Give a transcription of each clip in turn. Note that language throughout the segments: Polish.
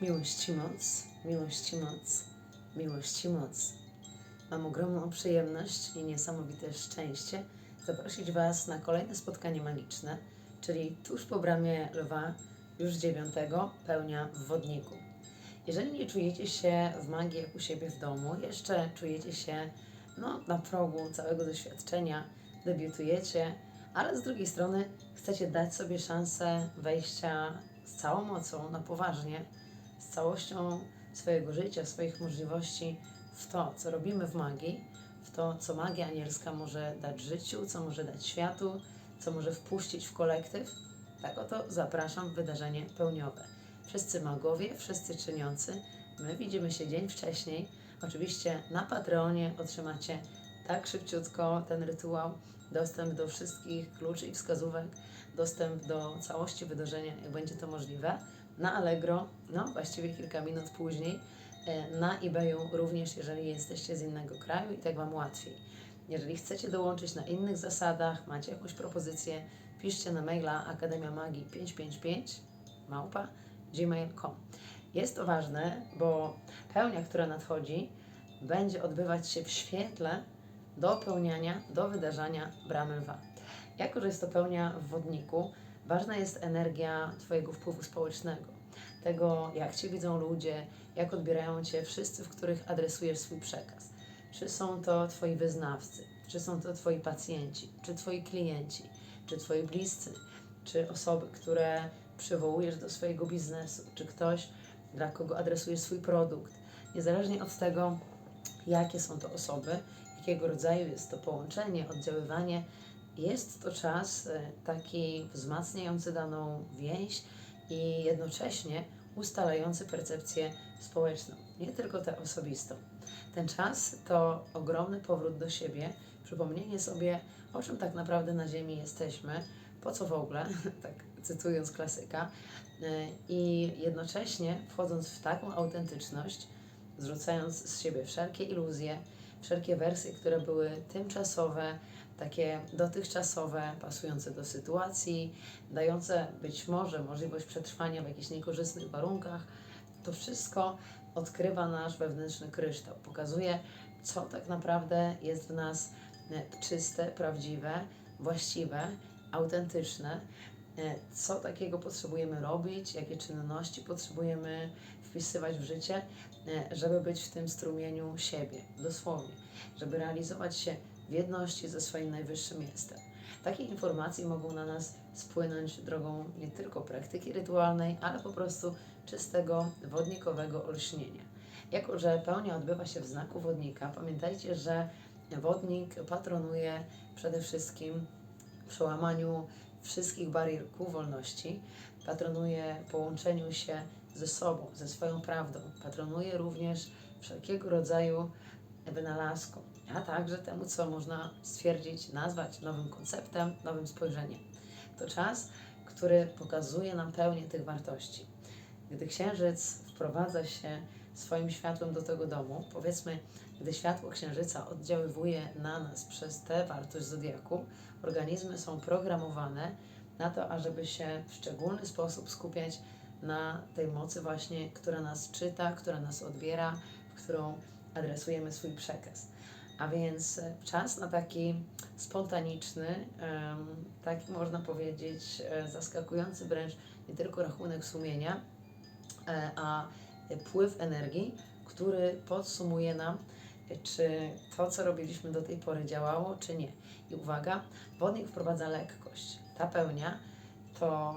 Miłość i moc, miłość i moc, miłość i moc. Mam ogromną przyjemność i niesamowite szczęście zaprosić Was na kolejne spotkanie magiczne, czyli tuż po bramie lwa, już dziewiątego, pełnia w wodniku. Jeżeli nie czujecie się w magii jak u siebie w domu, jeszcze czujecie się no, na progu całego doświadczenia, debiutujecie, ale z drugiej strony chcecie dać sobie szansę wejścia z całą mocą, na poważnie, z całością swojego życia, swoich możliwości w to, co robimy w magii, w to, co magia anielska może dać życiu, co może dać światu, co może wpuścić w kolektyw, tak oto zapraszam w wydarzenie pełniowe. Wszyscy magowie, wszyscy czyniący, my widzimy się dzień wcześniej. Oczywiście na Patreonie otrzymacie tak szybciutko ten rytuał, dostęp do wszystkich kluczy i wskazówek, dostęp do całości wydarzenia, jak będzie to możliwe. Na Allegro, no właściwie kilka minut później, e, na eBayu również, jeżeli jesteście z innego kraju i tak Wam łatwiej. Jeżeli chcecie dołączyć na innych zasadach, macie jakąś propozycję, piszcie na maila Akademia Magii 555 małpa gmail.com. Jest to ważne, bo pełnia, która nadchodzi, będzie odbywać się w świetle dopełniania, do wydarzenia bramy lwa. Jako, że jest to pełnia w wodniku, ważna jest energia Twojego wpływu społecznego. Tego, jak Cię widzą ludzie, jak odbierają Cię wszyscy, w których adresujesz swój przekaz. Czy są to Twoi wyznawcy, czy są to Twoi pacjenci, czy Twoi klienci, czy Twoi bliscy, czy osoby, które przywołujesz do swojego biznesu, czy ktoś, dla kogo adresujesz swój produkt. Niezależnie od tego, jakie są to osoby, jakiego rodzaju jest to połączenie, oddziaływanie, jest to czas e, taki wzmacniający daną więź i jednocześnie ustalający percepcję społeczną, nie tylko tę osobistą. Ten czas to ogromny powrót do siebie, przypomnienie sobie, o czym tak naprawdę na Ziemi jesteśmy, po co w ogóle, tak cytując klasyka, e, i jednocześnie wchodząc w taką autentyczność, zrzucając z siebie wszelkie iluzje, wszelkie wersje, które były tymczasowe, takie dotychczasowe, pasujące do sytuacji, dające być może możliwość przetrwania w jakichś niekorzystnych warunkach, to wszystko odkrywa nasz wewnętrzny kryształ, pokazuje, co tak naprawdę jest w nas e, czyste, prawdziwe, właściwe, autentyczne, e, co takiego potrzebujemy robić, jakie czynności potrzebujemy wpisywać w życie, e, żeby być w tym strumieniu siebie, dosłownie, żeby realizować się w jedności ze swoim najwyższym jestem. Takie informacje mogą na nas spłynąć drogą nie tylko praktyki rytualnej, ale po prostu czystego wodnikowego olśnienia. Jako, że pełnia odbywa się w znaku wodnika, pamiętajcie, że wodnik patronuje przede wszystkim przełamaniu wszystkich barier ku wolności, patronuje połączeniu się ze sobą, ze swoją prawdą, patronuje również wszelkiego rodzaju wynalazkom, a także temu, co można stwierdzić, nazwać nowym konceptem, nowym spojrzeniem. To czas, który pokazuje nam pełnię tych wartości. Gdy księżyc wprowadza się swoim światłem do tego domu, powiedzmy, gdy światło księżyca oddziaływuje na nas przez tę wartość zodiaku, organizmy są programowane na to, ażeby się w szczególny sposób skupiać na tej mocy właśnie, która nas czyta, która nas odbiera, w którą adresujemy swój przekaz. A więc e, czas na taki spontaniczny, taki można powiedzieć e, zaskakujący wręcz nie tylko rachunek sumienia, e, a pływ energii, który podsumuje nam, czy to, co robiliśmy do tej pory działało, czy nie. I uwaga, wodnik wprowadza lekkość. Ta pełnia to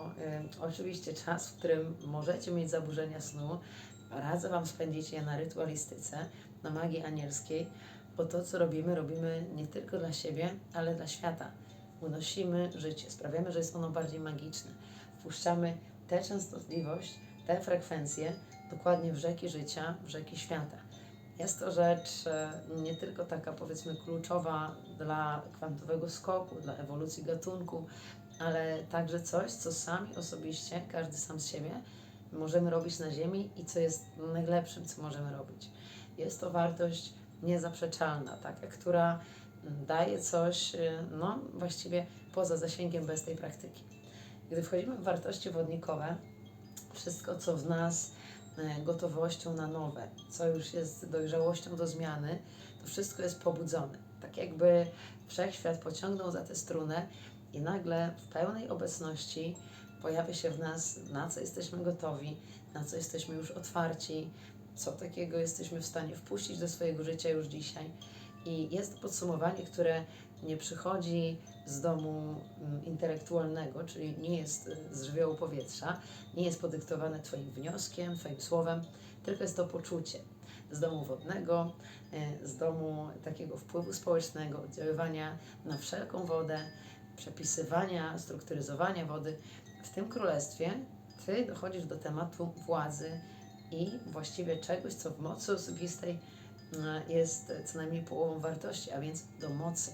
y, oczywiście czas, w którym możecie mieć zaburzenia snu. Radzę Wam spędzić je na rytualistyce, na magii anielskiej, bo to, co robimy, robimy nie tylko dla siebie, ale dla świata. Unosimy życie, sprawiamy, że jest ono bardziej magiczne. Wpuszczamy tę częstotliwość, tę frekwencję dokładnie w rzeki życia, w rzeki świata. Jest to rzecz e, nie tylko taka, powiedzmy, kluczowa dla kwantowego skoku, dla ewolucji gatunku, ale także coś, co sami osobiście, każdy sam z siebie, możemy robić na Ziemi i co jest najlepszym, co możemy robić. Jest to wartość niezaprzeczalna, taka, która daje coś, y, no właściwie poza zasięgiem bez tej praktyki. Gdy wchodzimy w wartości wodnikowe, wszystko, co w nas e, gotowością na nowe, co już jest dojrzałością do zmiany, to wszystko jest pobudzone. Tak jakby wszechświat pociągnął za tę strunę i nagle w pełnej obecności pojawia się w nas, na co jesteśmy gotowi, na co jesteśmy już otwarci, co takiego jesteśmy w stanie wpuścić do swojego życia już dzisiaj. I jest to podsumowanie, które nie przychodzi z domu mm, intelektualnego, czyli nie jest y, z żywiołu powietrza, nie jest podyktowane Twoim wnioskiem, Twoim słowem, tylko jest to poczucie z domu wodnego, y, z domu takiego wpływu społecznego, oddziaływania na wszelką wodę, przepisywania, strukturyzowania wody. W tym królestwie Ty dochodzisz do tematu władzy i właściwie czegoś, co w mocy osobistej y, jest co najmniej połową wartości, a więc do mocy.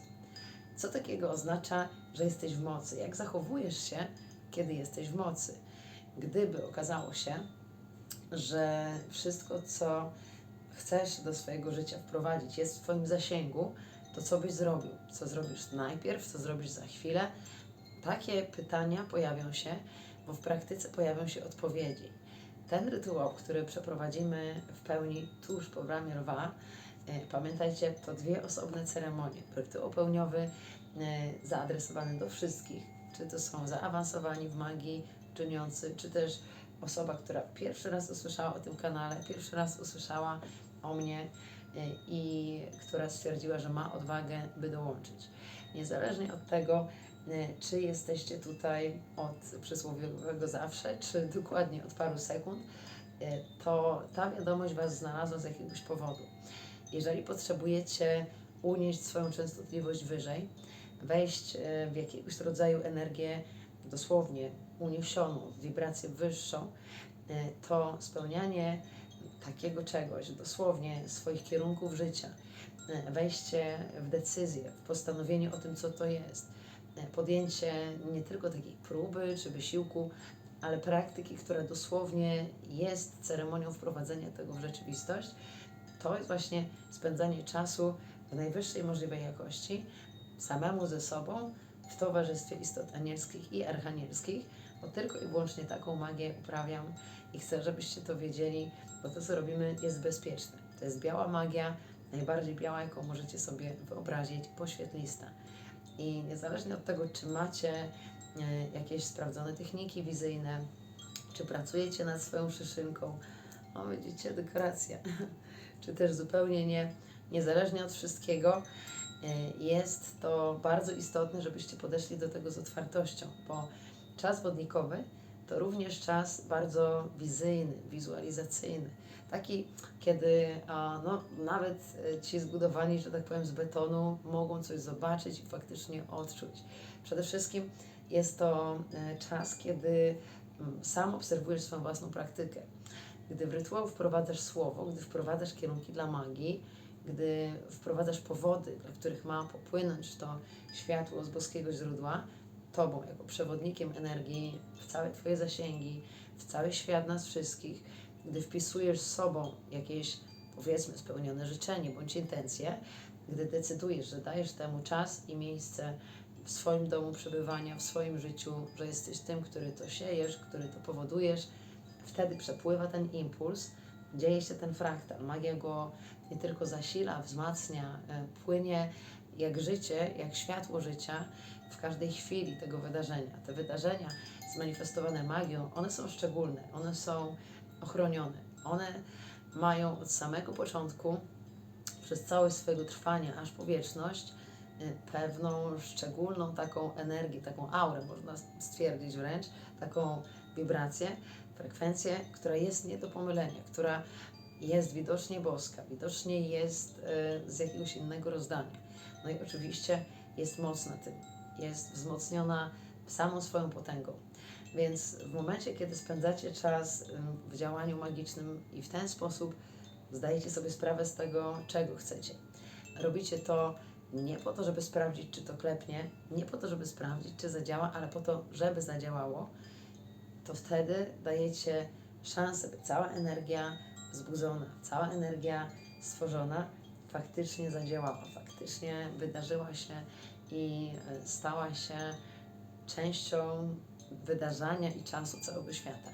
Co takiego oznacza, że jesteś w mocy? Jak zachowujesz się, kiedy jesteś w mocy? Gdyby okazało się, że wszystko, co chcesz do swojego życia wprowadzić, jest w Twoim zasięgu, to co byś zrobił? Co zrobisz najpierw, co zrobisz za chwilę? Takie pytania pojawią się, bo w praktyce pojawią się odpowiedzi. Ten rytuał, który przeprowadzimy w pełni tuż po bramie lwa, e, pamiętajcie, to dwie osobne ceremonie. Rytuał pełniowy e, zaadresowany do wszystkich, czy to są zaawansowani w magii czyniący, czy też osoba, która pierwszy raz usłyszała o tym kanale, pierwszy raz usłyszała o mnie e, i która stwierdziła, że ma odwagę, by dołączyć. Niezależnie od tego, czy jesteście tutaj od przysłowiowego zawsze, czy dokładnie od paru sekund, e, to ta wiadomość Was znalazła z jakiegoś powodu. Jeżeli potrzebujecie unieść swoją częstotliwość wyżej, wejść e, w jakiegoś rodzaju energię dosłownie uniesioną, wibrację wyższą, e, to spełnianie takiego czegoś, dosłownie swoich kierunków życia, e, wejście w decyzję, w postanowienie o tym, co to jest, e, podjęcie nie tylko takiej próby czy wysiłku, ale praktyki, która dosłownie jest ceremonią wprowadzenia tego w rzeczywistość, to jest właśnie spędzanie czasu w najwyższej możliwej jakości, samemu ze sobą, w towarzystwie istot anielskich i archanielskich, bo tylko i wyłącznie taką magię uprawiam i chcę, żebyście to wiedzieli, bo to, co robimy, jest bezpieczne. To jest biała magia, najbardziej biała, jaką możecie sobie wyobrazić, poświetlista. I niezależnie od tego, czy macie e, jakieś sprawdzone techniki wizyjne, czy pracujecie nad swoją szyszynką, o widzicie, dekoracja, czy też zupełnie nie, niezależnie od wszystkiego, e, jest to bardzo istotne, żebyście podeszli do tego z otwartością, bo czas wodnikowy to również czas bardzo wizyjny, wizualizacyjny. Taki, kiedy no, nawet e, ci zbudowani, że tak powiem, z betonu mogą coś zobaczyć i faktycznie odczuć. Przede wszystkim jest to e, czas, kiedy sam obserwujesz swoją własną praktykę. Gdy w rytuał wprowadzasz słowo, gdy wprowadzasz kierunki dla magii, gdy wprowadzasz powody, dla których ma popłynąć to światło z boskiego źródła, Tobą, jako przewodnikiem energii w całe Twoje zasięgi, w cały świat nas wszystkich, gdy wpisujesz sobą jakieś, powiedzmy, spełnione życzenie bądź intencje, gdy decydujesz, że dajesz temu czas i miejsce w swoim domu przebywania, w swoim życiu, że jesteś tym, który to siejesz, który to powodujesz, wtedy przepływa ten impuls, dzieje się ten fraktal. Magia go nie tylko zasila, wzmacnia, e, płynie jak życie, jak światło życia w każdej chwili tego wydarzenia. Te wydarzenia zmanifestowane magią, one są szczególne, one są ochronione. One mają od samego początku, przez całość swojego trwania, aż po wieczność, y, pewną szczególną taką energię, taką aurę, można stwierdzić wręcz, taką wibrację, frekwencję, która jest nie do pomylenia, która jest widocznie boska, widocznie jest y, z jakiegoś innego rozdania. No i oczywiście jest mocna tym, jest wzmocniona samą swoją potęgą. Więc w momencie, kiedy spędzacie czas w działaniu magicznym i w ten sposób zdajecie sobie sprawę z tego, czego chcecie. Robicie to nie po to, żeby sprawdzić, czy to klepnie, nie po to, żeby sprawdzić, czy zadziała, ale po to, żeby zadziałało, to wtedy dajecie szansę, by cała energia wzbudzona, cała energia stworzona faktycznie zadziałała, faktycznie wydarzyła się i stała się częścią wydarzenia i czasu całego świata.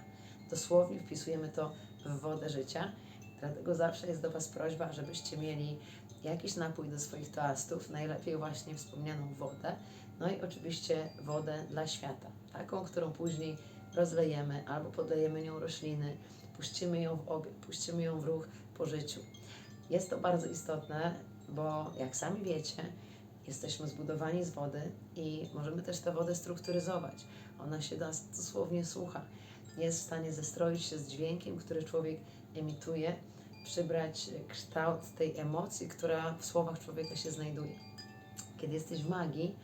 dosłownie wpisujemy to w wodę życia. Dlatego zawsze jest do Was prośba, żebyście mieli jakiś napój do swoich toastów, najlepiej właśnie wspomnianą wodę, no i oczywiście wodę dla świata, taką, którą później rozlejemy albo podlejemy nią rośliny, puścimy ją w obieg, puścimy ją w ruch po życiu. Jest to bardzo istotne, bo jak sami wiecie, jesteśmy zbudowani z wody i możemy też tę wodę strukturyzować. Ona się nas dosłownie słucha. Jest w stanie zestroić się z dźwiękiem, który człowiek emituje, przybrać kształt tej emocji, która w słowach człowieka się znajduje. Kiedy jesteś w magii,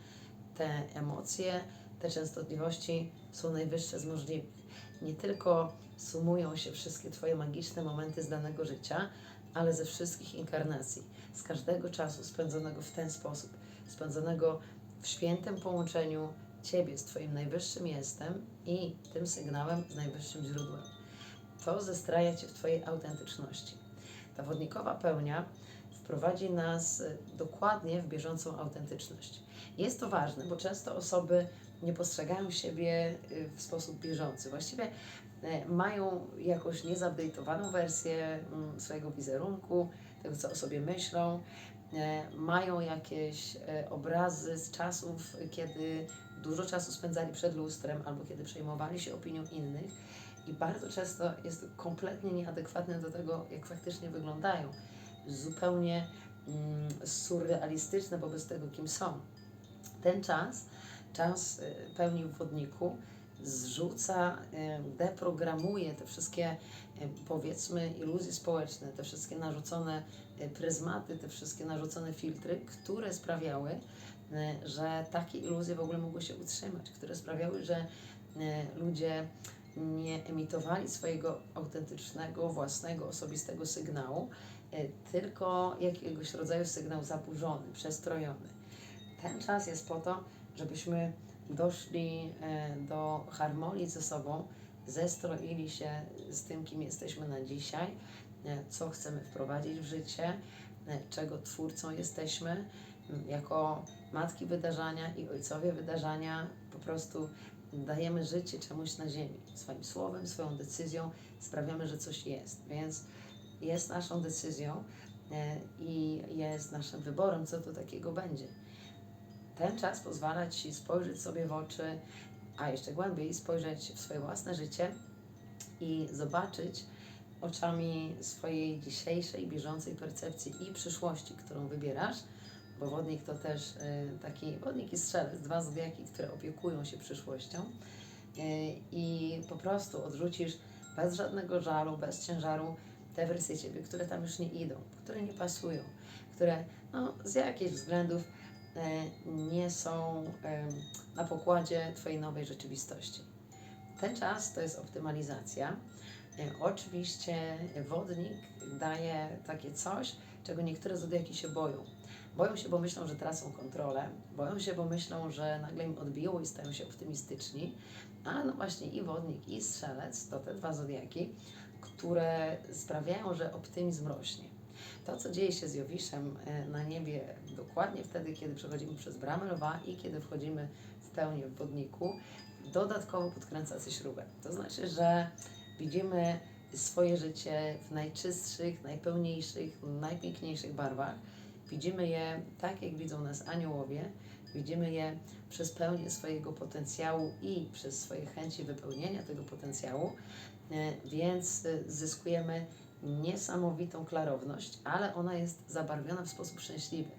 te emocje, te częstotliwości są najwyższe z możliwych. Nie tylko sumują się wszystkie Twoje magiczne momenty z danego życia, ale ze wszystkich inkarnacji, z każdego czasu spędzonego w ten sposób, spędzonego w świętym połączeniu Ciebie z Twoim najwyższym jestem i tym sygnałem z najwyższym źródłem. To zestraja Cię w Twojej autentyczności. Ta wodnikowa pełnia wprowadzi nas y, dokładnie w bieżącą autentyczność. Jest to ważne, bo często osoby nie postrzegają siebie y, w sposób bieżący. Właściwie y, mają jakąś niezupdate'owaną wersję mm, swojego wizerunku, tego co o sobie myślą, mają jakieś e, obrazy z czasów, kiedy dużo czasu spędzali przed lustrem albo kiedy przejmowali się opinią innych i bardzo często jest kompletnie nieadekwatne do tego, jak faktycznie wyglądają. Zupełnie mm, surrealistyczne wobec tego, kim są. Ten czas, czas y, pełni w wodniku, zrzuca, y, deprogramuje te wszystkie, y, powiedzmy, iluzje społeczne, te wszystkie narzucone y, pryzmaty, te wszystkie narzucone filtry, które sprawiały, że takie iluzje w ogóle mogły się utrzymać, które sprawiały, że ludzie nie emitowali swojego autentycznego, własnego, osobistego sygnału, tylko jakiegoś rodzaju sygnał zaburzony, przestrojony. Ten czas jest po to, żebyśmy doszli e, do harmonii ze sobą, zestroili się z tym, kim jesteśmy na dzisiaj, e, co chcemy wprowadzić w życie, e, czego twórcą jesteśmy. Jako matki wydarzenia i ojcowie wydarzenia po prostu dajemy życie czemuś na ziemi. Swoim słowem, swoją decyzją sprawiamy, że coś jest. Więc jest naszą decyzją i jest naszym wyborem, co to takiego będzie. Ten czas pozwala Ci spojrzeć sobie w oczy, a jeszcze głębiej spojrzeć w swoje własne życie i zobaczyć oczami swojej dzisiejszej, bieżącej percepcji i przyszłości, którą wybierasz, bo wodnik to też y, taki, wodnik i strzelec, dwa zodiaki, które opiekują się przyszłością. Y, i po prostu odrzucisz bez żadnego żalu, bez ciężaru te wersje Ciebie, które tam już nie idą, które nie pasują, które no, z jakichś względów nie są na pokładzie Twojej nowej rzeczywistości. Ten czas to jest optymalizacja. Oczywiście wodnik daje takie coś, czego niektóre zodiaki się boją. Boją się, bo myślą, że tracą kontrolę, boją się, bo myślą, że nagle im odbiło i stają się optymistyczni. A no właśnie i wodnik, i strzelec to te dwa zodiaki, które sprawiają, że optymizm rośnie. To, co dzieje się z Jowiszem e, na niebie dokładnie wtedy, kiedy przechodzimy przez bramę lwa i kiedy wchodzimy w pełni w wodniku, dodatkowo podkręca się śrubę. To znaczy, że widzimy swoje życie w najczystszych, najpełniejszych, najpiękniejszych barwach. Widzimy je tak, jak widzą nas aniołowie. Widzimy je przez pełnię swojego potencjału i przez swoje chęci wypełnienia tego potencjału, E, więc e, zyskujemy niesamowitą klarowność, ale ona jest zabarwiona w sposób szczęśliwy.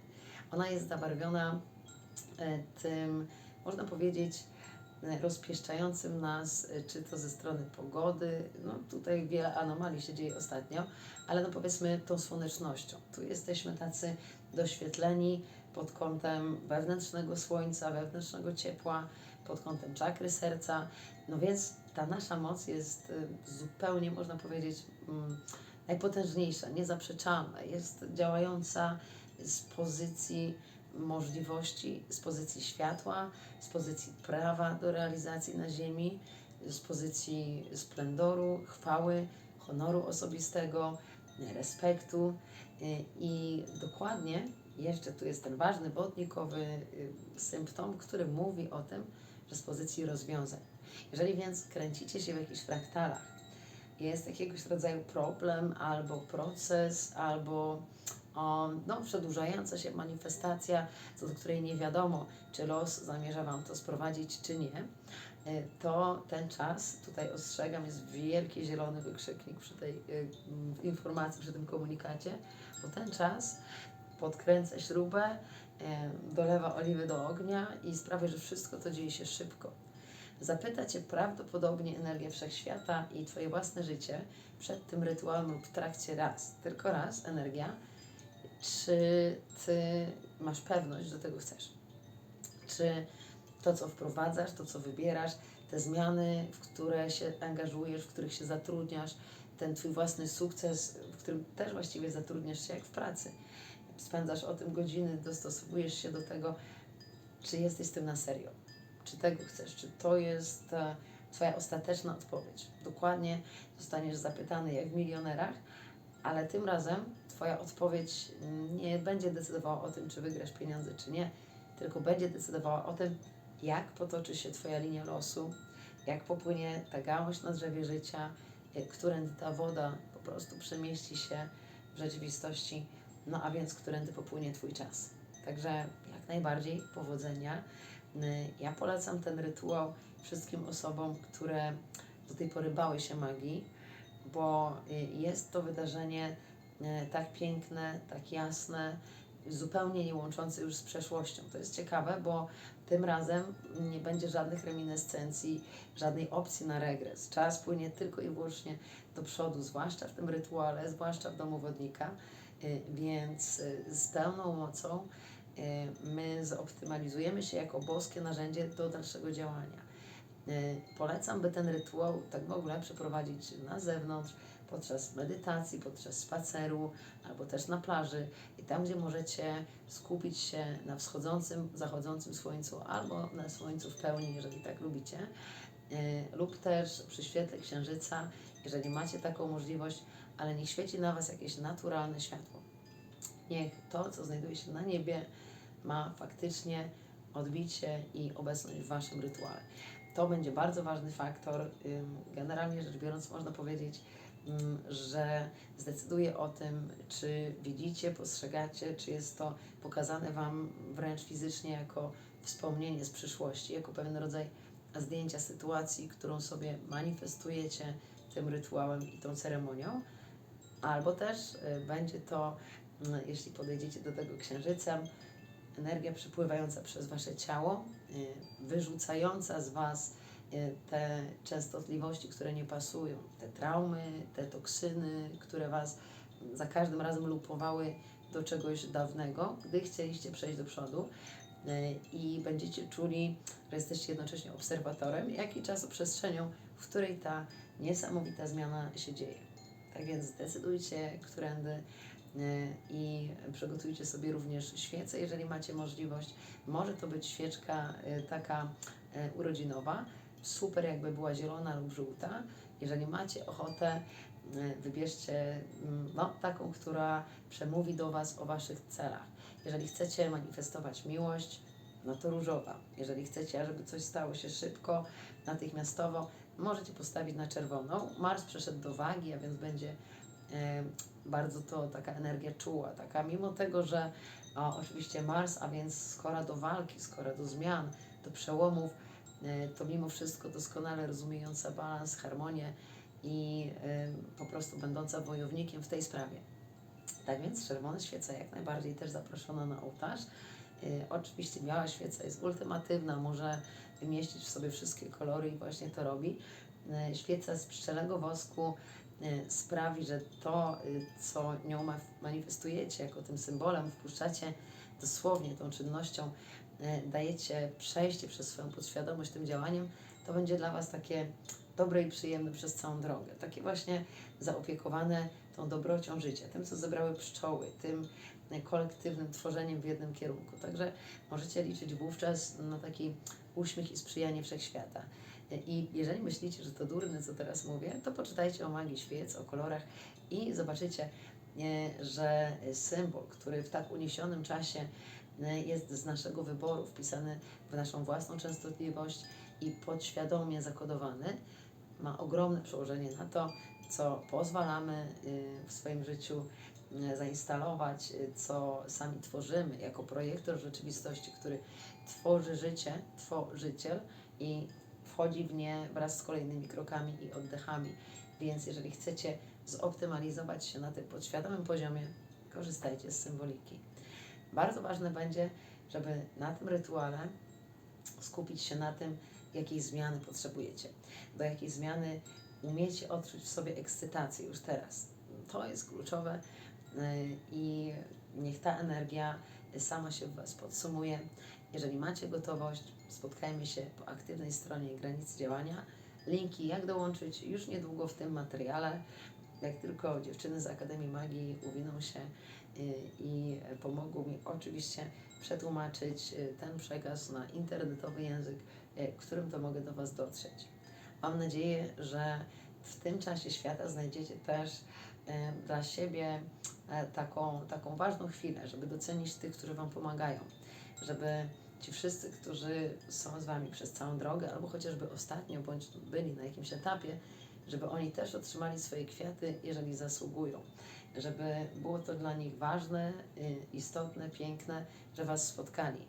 Ona jest zabarwiona e, tym, można powiedzieć, e, rozpieszczającym nas, e, czy to ze strony pogody, no tutaj wiele anomalii się dzieje ostatnio, ale no powiedzmy tą słonecznością. Tu jesteśmy tacy doświetleni pod kątem wewnętrznego słońca, wewnętrznego ciepła, pod kątem czakry serca, no więc ta nasza moc jest zupełnie, można powiedzieć, mm, najpotężniejsza, niezaprzeczalna, jest działająca z pozycji możliwości, z pozycji światła, z pozycji prawa do realizacji na Ziemi, z pozycji splendoru, chwały, honoru osobistego, respektu y, i dokładnie jeszcze tu jest ten ważny wodnikowy y, symptom, który mówi o tym, że z pozycji rozwiązań. Jeżeli więc kręcicie się w jakichś fraktalach, jest jakiegoś rodzaju problem, albo proces, albo o, no, przedłużająca się manifestacja, co do której nie wiadomo, czy los zamierza Wam to sprowadzić, czy nie, e, to ten czas, tutaj ostrzegam, jest wielki zielony wykrzyknik przy tej y, informacji, przy tym komunikacie, bo ten czas podkręca śrubę, e, dolewa oliwy do ognia i sprawia, że wszystko to dzieje się szybko. Zapyta Cię prawdopodobnie energia wszechświata i Twoje własne życie przed tym rytuałem lub w trakcie raz, tylko raz energia, czy Ty masz pewność, że tego chcesz. Czy to, co wprowadzasz, to, co wybierasz, te zmiany, w które się angażujesz, w których się zatrudniasz, ten Twój własny sukces, w którym też właściwie zatrudniasz się jak w pracy. Spędzasz o tym godziny, dostosowujesz się do tego, czy jesteś z tym na serio, czy tego chcesz, czy to jest e, Twoja ostateczna odpowiedź. Dokładnie zostaniesz zapytany jak w milionerach, ale tym razem Twoja odpowiedź nie będzie decydowała o tym, czy wygrasz pieniądze, czy nie, tylko będzie decydowała o tym, jak potoczy się Twoja linia losu, jak popłynie ta gałąź na drzewie życia, którędy ta woda po prostu przemieści się w rzeczywistości, no a więc którędy popłynie Twój czas. Także jak najbardziej powodzenia. Y, Ja polecam ten rytuał wszystkim osobom, które do tej pory bały się magii, bo y, jest to wydarzenie y, tak piękne, tak jasne, zupełnie nie łączące już z przeszłością. To jest ciekawe, bo tym razem nie będzie żadnych reminiscencji, żadnej opcji na regres. Czas płynie tylko i wyłącznie do przodu, zwłaszcza w tym rytuale, zwłaszcza w domu wodnika, więc z pełną mocą my zoptymalizujemy się jako boskie narzędzie do dalszego działania. Y, Polecam, by ten rytuał tak w ogóle przeprowadzić na zewnątrz, podczas medytacji, podczas spaceru, albo też na plaży i tam, gdzie możecie skupić się na wschodzącym, zachodzącym słońcu, albo na słońcu w pełni, jeżeli tak lubicie, y, lub też przy świetle księżyca, jeżeli macie taką możliwość, ale niech świeci na Was jakieś naturalne światło. Niech to, co znajduje się na niebie, ma faktycznie odbicie i obecność w Waszym rytuale. To będzie bardzo ważny faktor. Generalnie rzecz biorąc, można powiedzieć, że zdecyduje o tym, czy widzicie, postrzegacie, czy jest to pokazane Wam wręcz fizycznie jako wspomnienie z przyszłości, jako pewien rodzaj zdjęcia sytuacji, którą sobie manifestujecie tym rytuałem i tą ceremonią. Albo też y, będzie to, y, jeśli podejdziecie do tego księżycem, energia przepływająca przez Wasze ciało, y, wyrzucająca z Was y, te częstotliwości, które nie pasują, te traumy, te toksyny, które Was za każdym razem lupowały do czegoś dawnego, gdy chcieliście przejść do przodu y, i będziecie czuli, że jesteście jednocześnie obserwatorem, jak i czasoprzestrzenią, w której ta niesamowita zmiana się dzieje. Tak więc zdecydujcie, którędy i przygotujcie sobie również świecę, jeżeli macie możliwość. Może to być świeczka y, taka y, urodzinowa, super jakby była zielona lub żółta. Jeżeli macie ochotę, y, wybierzcie mm, no, taką, która przemówi do Was o Waszych celach. Jeżeli chcecie manifestować miłość, no to różowa. Jeżeli chcecie, żeby coś stało się szybko, natychmiastowo, możecie postawić na czerwoną. Mars przeszedł do wagi, a więc będzie bardzo to taka energia czuła, taka mimo tego, że oczywiście Mars, a więc skora do walki, skora do zmian, do przełomów, e, to mimo wszystko doskonale rozumiejąca balans, harmonię i e, po prostu będąca wojownikiem w tej sprawie. Tak więc czerwona świeca jak najbardziej też zaproszona na ołtarz. Y, oczywiście biała świeca jest ultimatywna, może wymieścić w sobie wszystkie kolory i właśnie to robi. Y, świeca z pszczelego wosku y, sprawi, że to, y, co nią ma- manifestujecie jako tym symbolem, wpuszczacie dosłownie tą czynnością, y, dajecie przejście przez swoją podświadomość tym działaniem, to będzie dla Was takie dobre i przyjemne przez całą drogę. Takie właśnie zaopiekowane tą dobrocią życia, tym, co zebrały pszczoły, tym kolektywnym tworzeniem w jednym kierunku. Także możecie liczyć wówczas na taki uśmiech i sprzyjanie wszechświata. E, I jeżeli myślicie, że to durne, co teraz mówię, to poczytajcie o magii świec, o kolorach i zobaczycie, e, że symbol, który w tak uniesionym czasie e, jest z naszego wyboru wpisany w naszą własną częstotliwość i podświadomie zakodowany, ma ogromne przełożenie na to, co pozwalamy y, w swoim życiu zainstalować, co sami tworzymy jako projektor rzeczywistości, który tworzy życie, tworzyciel i wchodzi w nie wraz z kolejnymi krokami i oddechami. Więc jeżeli chcecie zoptymalizować się na tym podświadomym poziomie, korzystajcie z symboliki. Bardzo ważne będzie, żeby na tym rytuale skupić się na tym, jakiej zmiany potrzebujecie, do jakiej zmiany umiecie odczuć w sobie ekscytację już teraz. To jest kluczowe yy, i niech ta energia sama się w Was podsumuje. Jeżeli macie gotowość, spotkajmy się po aktywnej stronie granicy działania. Linki, jak dołączyć, już niedługo w tym materiale. Jak tylko dziewczyny z Akademii Magii uwiną się yy, i pomogą mi oczywiście przetłumaczyć yy, ten przekaz na internetowy język, yy, którym to mogę do Was dotrzeć. Mam nadzieję, że w tym czasie świata znajdziecie też dla siebie taką, taką ważną chwilę, żeby docenić tych, którzy Wam pomagają, żeby ci wszyscy, którzy są z Wami przez całą drogę, albo chociażby ostatnio, bądź byli na jakimś etapie, żeby oni też otrzymali swoje kwiaty, jeżeli zasługują. Żeby było to dla nich ważne, y, istotne, piękne, że Was spotkali.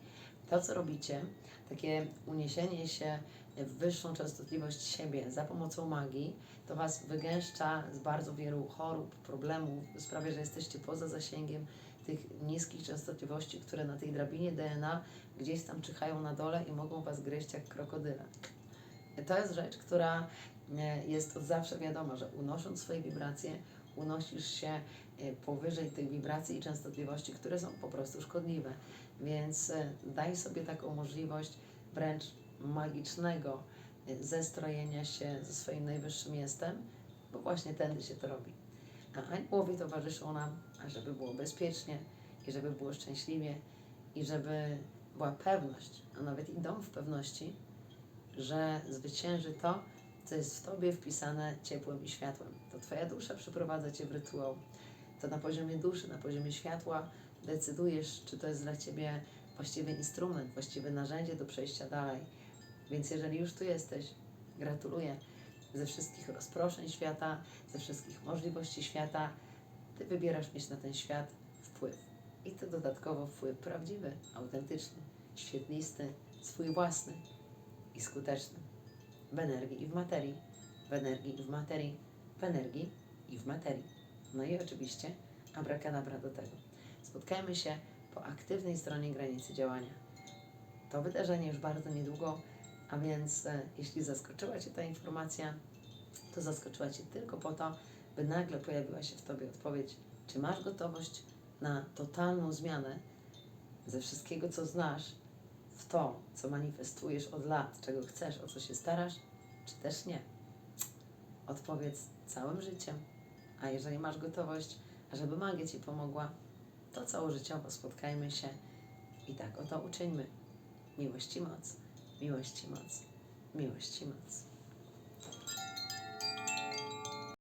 To, co robicie, takie uniesienie się w wyższą częstotliwość siebie za pomocą magii, to Was wygęszcza z bardzo wielu chorób, problemów, sprawia, że jesteście poza zasięgiem tych niskich częstotliwości, które na tej drabinie DNA gdzieś tam czyhają na dole i mogą Was gryźć jak krokodyle. To jest rzecz, która e, jest od zawsze wiadoma, że unosząc swoje wibracje, unosisz się e, powyżej tych wibracji i częstotliwości, które są po prostu szkodliwe. Więc e, daj sobie taką możliwość wręcz magicznego e, zestrojenia się ze swoim najwyższym jestem, bo właśnie tędy się to robi. A aniołowie towarzyszą nam, żeby było bezpiecznie i żeby było szczęśliwie i żeby była pewność, a nawet i dom w pewności, że zwycięży to, co jest w Tobie wpisane ciepłem i światłem. To Twoja dusza przyprowadza Cię w rytuał. To na poziomie duszy, na poziomie światła decydujesz, czy to jest dla Ciebie właściwy instrument, właściwe narzędzie do przejścia dalej. Więc jeżeli już tu jesteś, gratuluję ze wszystkich rozproszeń świata, ze wszystkich możliwości świata. Ty wybierasz mieć na ten świat wpływ. I to dodatkowo wpływ prawdziwy, autentyczny, świetlisty, swój własny i skuteczny. W energii i w materii, w energii i w materii, w energii i w materii. No i oczywiście abracadabra do tego. Spotkajmy się po aktywnej stronie granicy działania. To wydarzenie już bardzo niedługo, a więc e, jeśli zaskoczyła Cię ta informacja, to zaskoczyła Cię tylko po to, by nagle pojawiła się w Tobie odpowiedź, czy masz gotowość na totalną zmianę ze wszystkiego, co znasz, w to, co manifestujesz od lat, czego chcesz, o co się starasz, czy też nie. Odpowiedz całym życiem, a jeżeli masz gotowość, żeby magia Ci pomogła, to całożyciowo spotkajmy się i tak oto uczyńmy. Miłość i moc, miłość i moc, miłość i moc.